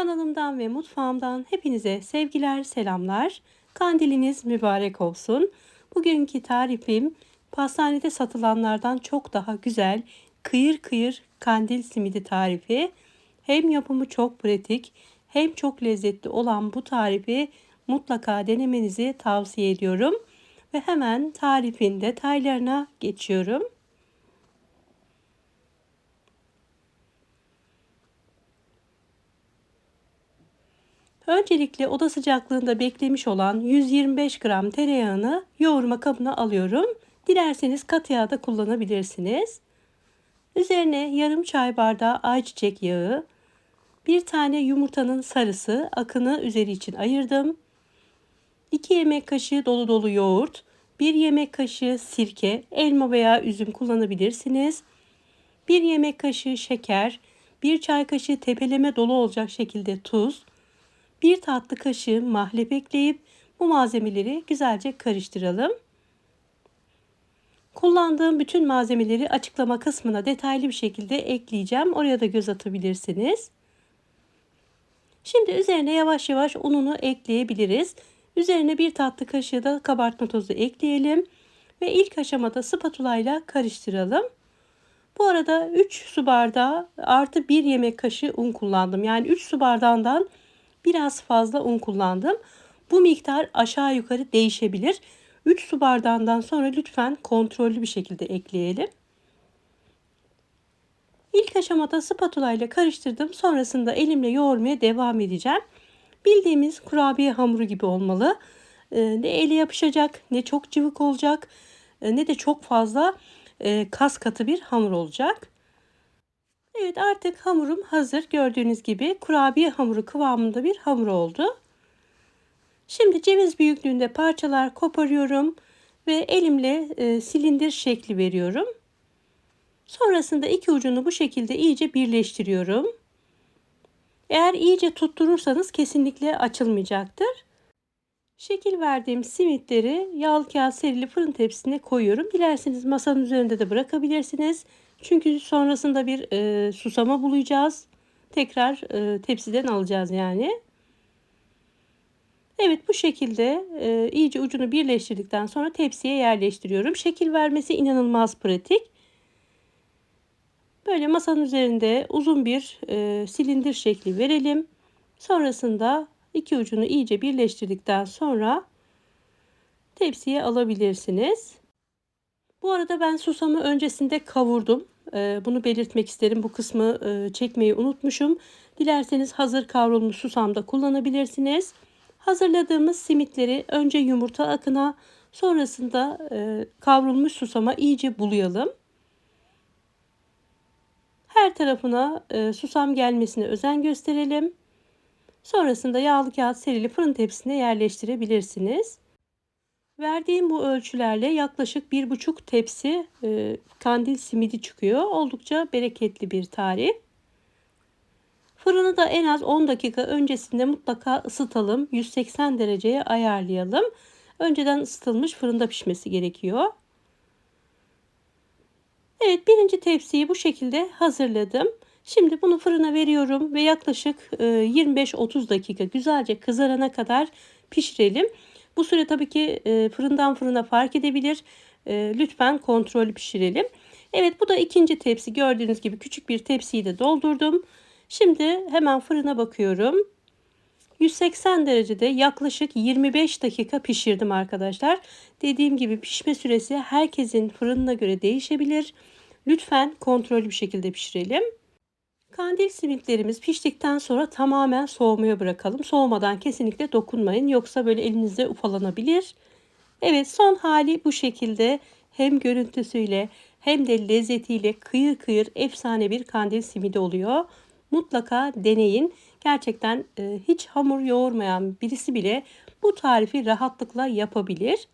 Kanalımdan ve mutfağımdan hepinize sevgiler, selamlar. Kandiliniz mübarek olsun. Bugünkü tarifim pastanede satılanlardan çok daha güzel, kıyır kıyır kandil simidi tarifi. Hem yapımı çok pratik, hem çok lezzetli olan bu tarifi mutlaka denemenizi tavsiye ediyorum. Ve hemen tarifin detaylarına geçiyorum. Öncelikle oda sıcaklığında beklemiş olan 125 gram tereyağını yoğurma kabına alıyorum. Dilerseniz katı yağ da kullanabilirsiniz. Üzerine yarım çay bardağı ayçiçek yağı, bir tane yumurtanın sarısı, akını üzeri için ayırdım. 2 yemek kaşığı dolu dolu yoğurt, 1 yemek kaşığı sirke, elma veya üzüm kullanabilirsiniz. 1 yemek kaşığı şeker, 1 çay kaşığı tepeleme dolu olacak şekilde tuz, 1 tatlı kaşığı mahlep ekleyip bu malzemeleri güzelce karıştıralım. Kullandığım bütün malzemeleri açıklama kısmına detaylı bir şekilde ekleyeceğim. Oraya da göz atabilirsiniz. Şimdi üzerine yavaş yavaş ununu ekleyebiliriz. Üzerine bir tatlı kaşığı da kabartma tozu ekleyelim. Ve ilk aşamada spatula ile karıştıralım. Bu arada 3 su bardağı artı 1 yemek kaşığı un kullandım. Yani 3 su bardağından biraz fazla un kullandım. Bu miktar aşağı yukarı değişebilir. 3 su bardağından sonra lütfen kontrollü bir şekilde ekleyelim. İlk aşamada spatula ile karıştırdım. Sonrasında elimle yoğurmaya devam edeceğim. Bildiğimiz kurabiye hamuru gibi olmalı. Ee, ne ele yapışacak, ne çok cıvık olacak, e, ne de çok fazla e, kas katı bir hamur olacak. Evet artık hamurum hazır. Gördüğünüz gibi kurabiye hamuru kıvamında bir hamur oldu. Şimdi ceviz büyüklüğünde parçalar koparıyorum ve elimle e, silindir şekli veriyorum. Sonrasında iki ucunu bu şekilde iyice birleştiriyorum. Eğer iyice tutturursanız kesinlikle açılmayacaktır. Şekil verdiğim simitleri yağlı kağıt serili fırın tepsisine koyuyorum. Dilerseniz masanın üzerinde de bırakabilirsiniz. Çünkü sonrasında bir e, susama bulacağız. Tekrar e, tepsiden alacağız yani. Evet bu şekilde e, iyice ucunu birleştirdikten sonra tepsiye yerleştiriyorum. Şekil vermesi inanılmaz pratik. Böyle masanın üzerinde uzun bir e, silindir şekli verelim. Sonrasında iki ucunu iyice birleştirdikten sonra tepsiye alabilirsiniz. Bu arada ben susamı öncesinde kavurdum. E, bunu belirtmek isterim. Bu kısmı e, çekmeyi unutmuşum. Dilerseniz hazır kavrulmuş susam da kullanabilirsiniz. Hazırladığımız simitleri önce yumurta akına sonrasında e, kavrulmuş susama iyice bulayalım. Her tarafına e, susam gelmesine özen gösterelim. Sonrasında yağlı kağıt serili fırın tepsisine yerleştirebilirsiniz. Verdiğim bu ölçülerle yaklaşık bir buçuk tepsi e, kandil simidi çıkıyor. Oldukça bereketli bir tarif. Fırını da en az 10 dakika öncesinde mutlaka ısıtalım. 180 dereceye ayarlayalım. Önceden ısıtılmış fırında pişmesi gerekiyor. Evet birinci tepsiyi bu şekilde hazırladım. Şimdi bunu fırına veriyorum ve yaklaşık 25-30 e, dakika güzelce kızarana kadar pişirelim. Bu süre tabii ki e, fırından fırına fark edebilir. E, lütfen kontrollü pişirelim. Evet bu da ikinci tepsi. Gördüğünüz gibi küçük bir tepsiyi de doldurdum. Şimdi hemen fırına bakıyorum. 180 derecede yaklaşık 25 dakika pişirdim arkadaşlar. Dediğim gibi pişme süresi herkesin fırınına göre değişebilir. Lütfen kontrollü bir şekilde pişirelim. Kandil simitlerimiz piştikten sonra tamamen soğumaya bırakalım. Soğumadan kesinlikle dokunmayın yoksa böyle elinizde ufalanabilir. Evet son hali bu şekilde hem görüntüsüyle hem de lezzetiyle kıyır kıyır efsane bir kandil simidi oluyor. Mutlaka deneyin. Gerçekten e, hiç hamur yoğurmayan birisi bile bu tarifi rahatlıkla yapabilir.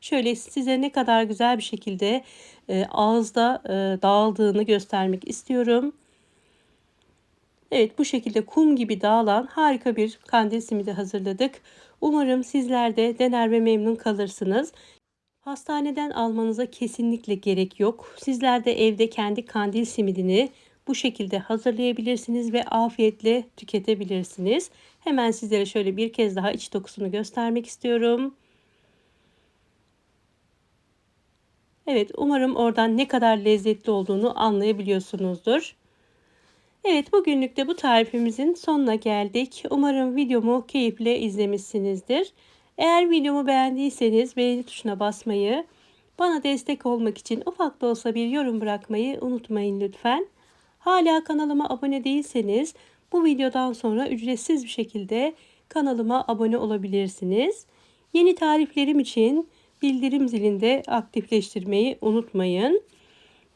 Şöyle size ne kadar güzel bir şekilde e, ağızda e, dağıldığını göstermek istiyorum. Evet bu şekilde kum gibi dağılan harika bir kandil simidi hazırladık. Umarım sizler de dener ve memnun kalırsınız. Hastaneden almanıza kesinlikle gerek yok. Sizler de evde kendi kandil simidini bu şekilde hazırlayabilirsiniz ve afiyetle tüketebilirsiniz. Hemen sizlere şöyle bir kez daha iç dokusunu göstermek istiyorum. Evet umarım oradan ne kadar lezzetli olduğunu anlayabiliyorsunuzdur. Evet bugünlük de bu tarifimizin sonuna geldik. Umarım videomu keyifle izlemişsinizdir. Eğer videomu beğendiyseniz beğeni tuşuna basmayı, bana destek olmak için ufak da olsa bir yorum bırakmayı unutmayın lütfen. Hala kanalıma abone değilseniz bu videodan sonra ücretsiz bir şekilde kanalıma abone olabilirsiniz. Yeni tariflerim için bildirim zilinde aktifleştirmeyi unutmayın.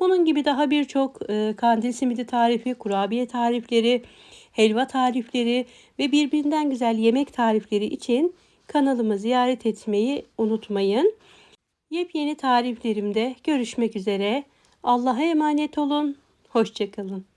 Bunun gibi daha birçok e, kandil simidi tarifi, kurabiye tarifleri, helva tarifleri ve birbirinden güzel yemek tarifleri için kanalımı ziyaret etmeyi unutmayın. Yepyeni tariflerimde görüşmek üzere. Allah'a emanet olun. Hoşçakalın.